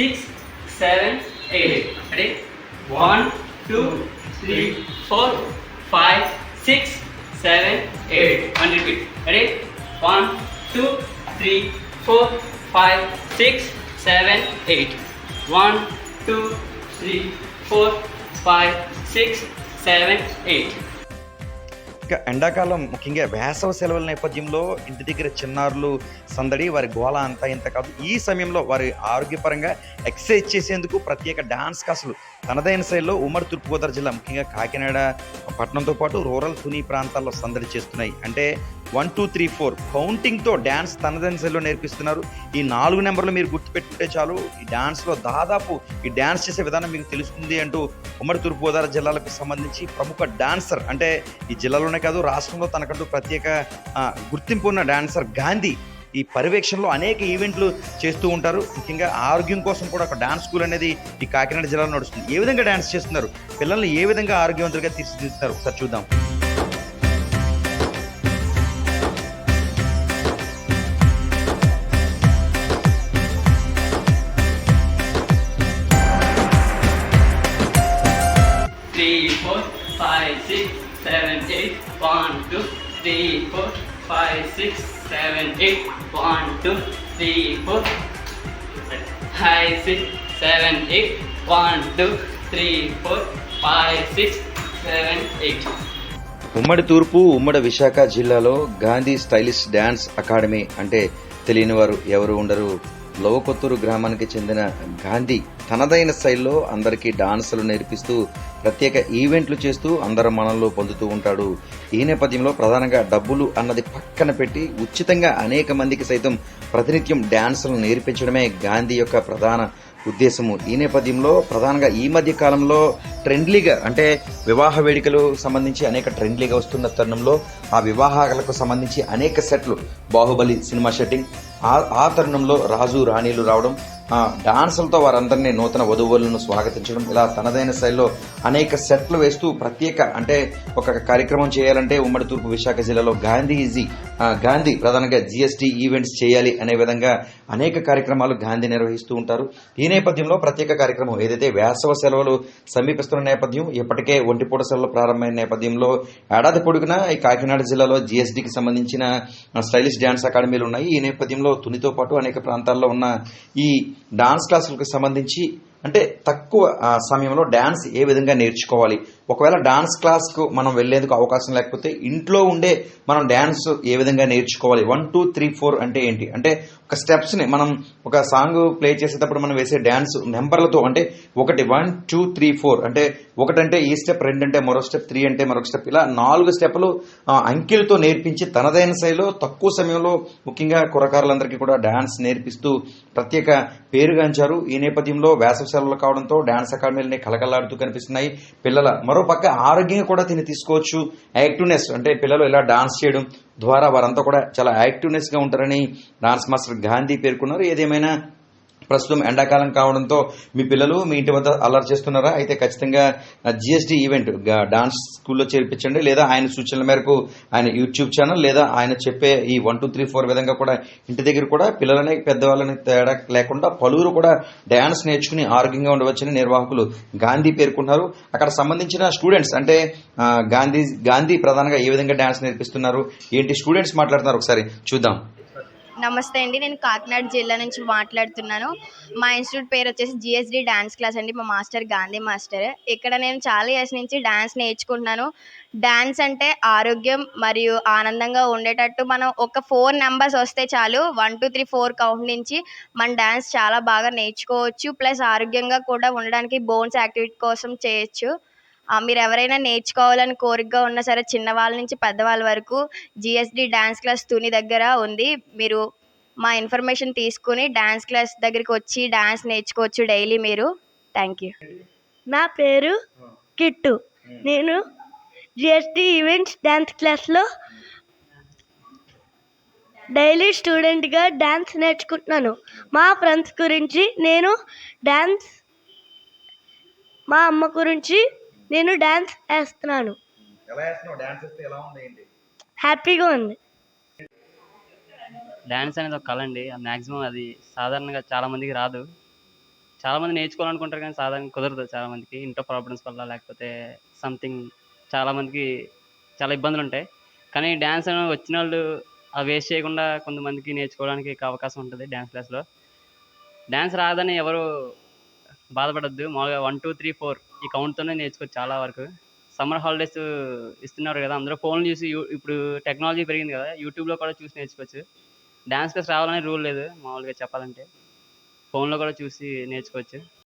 six, seven, eight. Ready? One, two, three, four, five, six, seven, eight. One repeat. Ready? One, two, three, four, five, six, seven, eight. One, two, three, four, five, six, seven, eight. ఇక ఎండాకాలం ముఖ్యంగా వేసవ సెలవుల నేపథ్యంలో ఇంటి దగ్గర చిన్నారులు సందడి వారి గోళ అంతా ఇంత కాదు. ఈ సమయంలో వారి ఆరోగ్యపరంగా ఎక్సర్సైజ్ చేసేందుకు ప్రత్యేక డాన్స్ క్లాసులు తనదైన శైలిలో ఉమ్మడి తూర్పుగోదావరి జిల్లా ముఖ్యంగా కాకినాడ పట్టణంతో పాటు రూరల్ తుని ప్రాంతాల్లో సందడి చేస్తున్నాయి. అంటే వన్ టూ త్రీ ఫోర్ కౌంటింగ్తో డ్యాన్స్ తనదని శైలిలో నేర్పిస్తున్నారు. ఈ నాలుగు నెంబర్లు మీరు గుర్తుపెట్టుకుంటే చాలు. ఈ డ్యాన్స్లో దాదాపు ఈ డ్యాన్స్ చేసే విధానం మీకు తెలుస్తుంది అంటూ ఉమ్మడి తూర్పుగోదావరి జిల్లాలకు సంబంధించి ప్రముఖ డాన్సర్ అంటే ఈ జిల్లాలోనే కాదు రాష్ట్రంలో తనకంటూ ప్రత్యేక గుర్తింపు ఉన్న డాన్సర్ గాంధీ ఈ పర్యవేక్షణలో అనేక ఈవెంట్లు చేస్తూ ఉంటారు. ముఖ్యంగా ఆరోగ్యం కోసం కూడా ఒక డాన్స్ స్కూల్ అనేది ఈ కాకినాడ జిల్లాలో నడుస్తుంది. ఏ విధంగా డాన్స్ చేస్తున్నారు? పిల్లల్ని ఏ విధంగా ఆరోగ్యవంతులుగా తీర్చిదిద్దుతారు? ఒకసారి చూద్దాం. Three four five six seven eight one two three four five six seven eight one two three four five six seven eight one two three four five six seven eight ఉమ్మడి తూర్పు ఉమ్మడి విశాఖ జిల్లాలో గాంధీ స్టైలిష్ డ్యాన్స్ అకాడమీ అంటే తెలియని వారు ఎవరు ఉండరు. లోవకొత్తూరు గ్రామానికి చెందిన గాంధీ తనదైన శైలిలో అందరికీ డాన్సులు నేర్పిస్తూ ప్రత్యేక ఈవెంట్లు చేస్తూ అందరి మనల్లో పొందుతూ ఉంటాడు. ఈ నేపథ్యంలో ప్రధానంగా డబ్బులు అన్నది పక్కన పెట్టి ఉచితంగా అనేక మందికి సైతం ప్రతినిత్యం డాన్సులు నేర్పించడమే గాంధీ యొక్క ప్రధాన ఉద్దేశము. ఈ నేపథ్యంలో ప్రధానంగా ఈ మధ్య కాలంలో ట్రెండ్లీగా అంటే వివాహ వేడుకలు సంబంధించి అనేక ట్రెండ్లీగా వస్తున్న తరుణంలో ఆ వివాహాలకు సంబంధించి అనేక సెట్లు బాహుబలి సినిమా షెట్టింగ్ ఆ ఆ తరుణంలో రాజు రాణీలు రావడం డాన్సులతో వారందరినీ నూతన వధువులను స్వాగతించడం ఇలా తనదైన శైలిలో అనేక సెట్లు వేస్తూ ప్రత్యేక అంటే ఒక కార్యక్రమం చేయాలంటే ఉమ్మడి తూర్పు విశాఖ జిల్లాలో గాంధీజీ ఈజీ గాంధీ ప్రధానంగా జిఎస్టీ ఈవెంట్స్ చేయాలి అనే విధంగా అనేక కార్యక్రమాలు గాంధీ నిర్వహిస్తూ ఉంటారు. ఈ నేపథ్యంలో ప్రత్యేక కార్యక్రమం ఏదైతే వేసవ సెలవులు సమీపిస్తున్న నేపథ్యం ఇప్పటికే ఒంటిపూట సెలవులు ప్రారంభమైన నేపథ్యంలో ఏడాది పొడుగునా ఈ కాకినాడ జిల్లాలో జిఎస్టీకి సంబంధించిన స్టైలిష్ డ్యాన్స్ అకాడమీలు ఉన్నాయి. ఈ నేపథ్యంలో తునితో పాటు అనేక ప్రాంతాల్లో ఉన్న ఈ డాన్స్ క్లాసులకు సంబంధించి అంటే తక్కువ సమయంలో డాన్స్ ఏ విధంగా నేర్చుకోవాలి? ఒకవేళ డాన్స్ క్లాస్కు మనం వెళ్ళేందుకు అవకాశం లేకపోతే ఇంట్లో ఉండే మనం డాన్స్ ఏ విధంగా నేర్చుకోవాలి? వన్ టూ త్రీ ఫోర్ అంటే ఏంటి? అంటే ఒక స్టెప్స్ని మనం ఒక సాంగ్ ప్లే చేసేటప్పుడు మనం వేసే డాన్స్ నెంబర్లతో అంటే ఒకటి వన్ టూ త్రీ ఫోర్ అంటే ఒకటంటే ఈ స్టెప్ రెండు అంటే మరో స్టెప్ త్రీ అంటే మరొక స్టెప్ ఇలా నాలుగు స్టెప్లు ఆ, అంకెలతో నేర్పించి తనదైన శైలిలో తక్కువ సమయంలో ముఖ్యంగా కురకారులందరికీ కూడా డాన్స్ నేర్పిస్తూ ప్రత్యేక పేరుగాంచారు. ఈ నేపథ్యంలో వేసవి సెలవులు కావడంతో డాన్స్ అకాడమీలని కలకలాడుతూ కనిపిస్తున్నాయి. పిల్లల మరో మరోపక్క ఆరోగ్యంగా కూడా తిని తీసుకోవచ్చు. యాక్టివ్నెస్ అంటే పిల్లలు ఇలా డాన్స్ చేయడం ద్వారా వారంతా కూడా చాలా యాక్టివ్నెస్గా ఉంటారని డాన్స్ మాస్టర్ గాంధీ పేర్కొన్నారు. ఏదేమైనా ప్రస్తుతం ఎండాకాలం కావడంతో మీ పిల్లలు మీ ఇంటి వద్ద అల్లరి చేస్తున్నారా? అయితే ఖచ్చితంగా జిఎస్టీ ఈవెంట్ డాన్స్ స్కూల్లో చేర్పించండి. లేదా ఆయన సూచనల మేరకు ఆయన యూట్యూబ్ ఛానల్ లేదా ఆయన చెప్పే ఈ వన్ టూ త్రీ ఫోర్ విధంగా కూడా ఇంటి దగ్గర కూడా పిల్లలని పెద్దవాళ్ళని తేడా లేకుండా పలువురు కూడా డాన్స్ నేర్చుకుని ఆరోగ్యంగా ఉండవచ్చని నిర్వాహకులు గాంధీ పేర్కొన్నారు. అక్కడ సంబంధించిన స్టూడెంట్స్ అంటే గాంధీ గాంధీ ప్రధానంగా ఏ విధంగా డాన్స్ నేర్పిస్తున్నారు? ఏంటి స్టూడెంట్స్ మాట్లాడుతున్నారు? ఒకసారి చూద్దాం. నమస్తే అండి. నేను కాకినాడ జిల్లా నుంచి మాట్లాడుతున్నాను. మా ఇన్స్టిట్యూట్ పేరు వచ్చేసి జిఎస్డి డాన్స్ క్లాస్ అండి. మా మాస్టర్ గాంధీ మాస్టర్. ఇక్కడ నేను చాలా ఇయర్స్ నుంచి డ్యాన్స్ నేర్చుకుంటున్నాను. డ్యాన్స్ అంటే ఆరోగ్యం మరియు ఆనందంగా ఉండేటట్టు మనం ఒక ఫోర్ నెంబర్స్ వస్తే చాలు one two three four count నుంచి మన డ్యాన్స్ చాలా బాగా నేర్చుకోవచ్చు. ప్లస్ ఆరోగ్యంగా కూడా ఉండడానికి బోన్స్ యాక్టివిటీ కోసం చేయొచ్చు. మీరు ఎవరైనా నేర్చుకోవాలని కోరికగా ఉన్నా సరే చిన్నవాళ్ళ నుంచి పెద్దవాళ్ళ వరకు జిఎస్డి డాన్స్ క్లాస్ తుని దగ్గర ఉంది. మీరు మా ఇన్ఫర్మేషన్ తీసుకుని డాన్స్ క్లాస్ దగ్గరికి వచ్చి డాన్స్ నేర్చుకోవచ్చు డైలీ మీరు. థ్యాంక్ యూ నా పేరు కిట్టు. నేను జిఎస్టీ ఈవెంట్స్ డ్యాన్స్ క్లాస్లో డైలీ స్టూడెంట్గా డ్యాన్స్ నేర్చుకుంటున్నాను. మా ఫ్రెండ్స్ గురించి నేను డ్యాన్స్ మా అమ్మ గురించి నేను వేస్తున్నాను. డాన్స్ వేస్తే ఎలా ఉంది ఏంటి? హ్యాపీగా ఉంది. డ్యాన్స్ అనేది ఒక కళ అండి. మ్యాక్సిమం అది సాధారణంగా చాలా మందికి రాదు. చాలామంది నేర్చుకోవాలనుకుంటారు కానీ సాధారణ కుదరదు చాలామందికి ఇంట్లో ప్రాబ్లమ్స్ వల్ల లేకపోతే సంథింగ్ చాలామందికి చాలా ఇబ్బందులు ఉంటాయి. కానీ డ్యాన్స్ అని వచ్చిన వాళ్ళు ఆ వేస్ట్ చేయకుండా కొంతమందికి నేర్చుకోవడానికి అవకాశం ఉంటుంది డ్యాన్స్ క్లాస్లో డ్యాన్స్ రాదని ఎవరు బాధపడద్దు. మామూలుగా వన్ టూ త్రీ ఫోర్ ఈ కౌంట్తోనే నేర్చుకోవచ్చు చాలా వరకు. సమ్మర్ హాలిడేస్ ఇస్తున్నారు కదా అందరూ ఫోన్లు చూసి యూ- ఇప్పుడు టెక్నాలజీ పెరిగింది కదా యూట్యూబ్లో కూడా చూసి నేర్చుకోవచ్చు. డ్యాన్స్ క్లాస్ రావాలనే రూల్ లేదు మామూలుగా చెప్పాలంటే. ఫోన్లో కూడా చూసి నేర్చుకోవచ్చు.